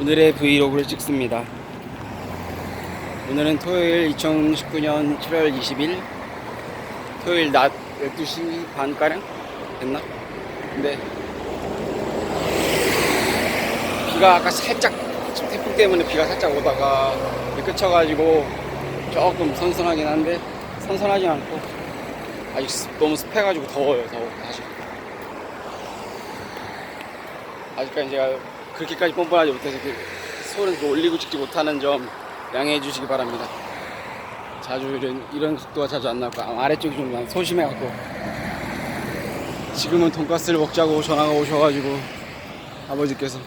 오늘의 브이로그를 찍습니다. 오늘은 토요일 2019년 7월 20일 토요일 낮 12시 반가량 됐나? 근데 비가 아까 살짝 태풍 때문에 비가 살짝 오다가 비 그쳐가지고 조금 선선하긴 한데 선선하진 않고 아직 습- 너무 습해가지고 더워요 더워 사실 아직까지 제가 그렇게까지 뻔뻔하지 못해서 그 소리를 그 올리고 찍지 못하는 점 양해해 주시기 바랍니다. 자주 이런, 이런 속도가 자주 안 나고 아, 아래쪽이 좀 소심해갖고 지금은 돈가스를 먹자고 전화가 오셔가지고 아버지께서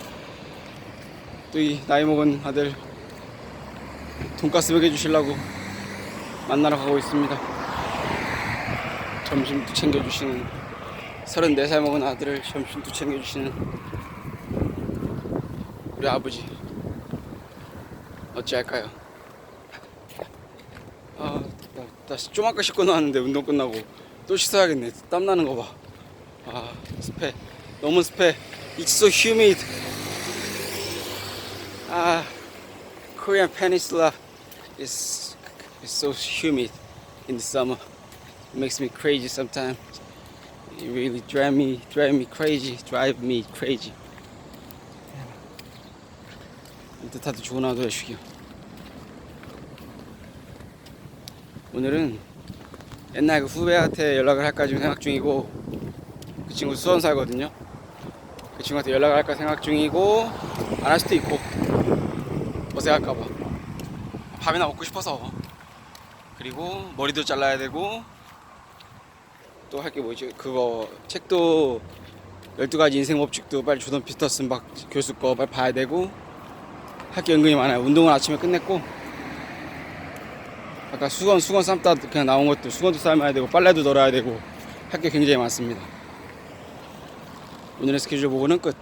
또 이 나이 먹은 아들 돈가스 먹여주시려고 만나러 가고 있습니다. 점심도 챙겨주시는 34살 먹은 아들을 점심도 챙겨주시는 우리 아버지 어찌할까요? 아, 나, 나좀 아까 씻고 나왔는데 운동 끝나고 또 씻어야겠네. 땀 나는 거 봐. 아, 습해. 너무 습해. It's so humid. 아, Korean Peninsula is is so humid in the summer. It makes me crazy sometimes. It really drive me drive me crazy. Drive me crazy. 뜻하도 좋은 하루 되시길. 오늘은 옛날 그 후배한테 연락을 할까 지금 생각 중이고 그 친구 수원 살거든요. 그 친구한테 연락을 할까 생각 중이고 안 할 수도 있고 어색할까봐 밥이나 먹고 싶어서 그리고 머리도 잘라야 되고 또 할 게 뭐지 그거 책도 12가지 인생 법칙도 빨리 조던 피터슨 박 교수 거 빨리 봐야 되고 할게 은근히 많아요. 운동은 아침에 끝냈고 아까 수건 수건 삶다 그냥 나온 것도 수건도 삶아야 되고 빨래도 널어야 되고 할 게 굉장히 많습니다. 오늘의 스케줄 보고는 끝.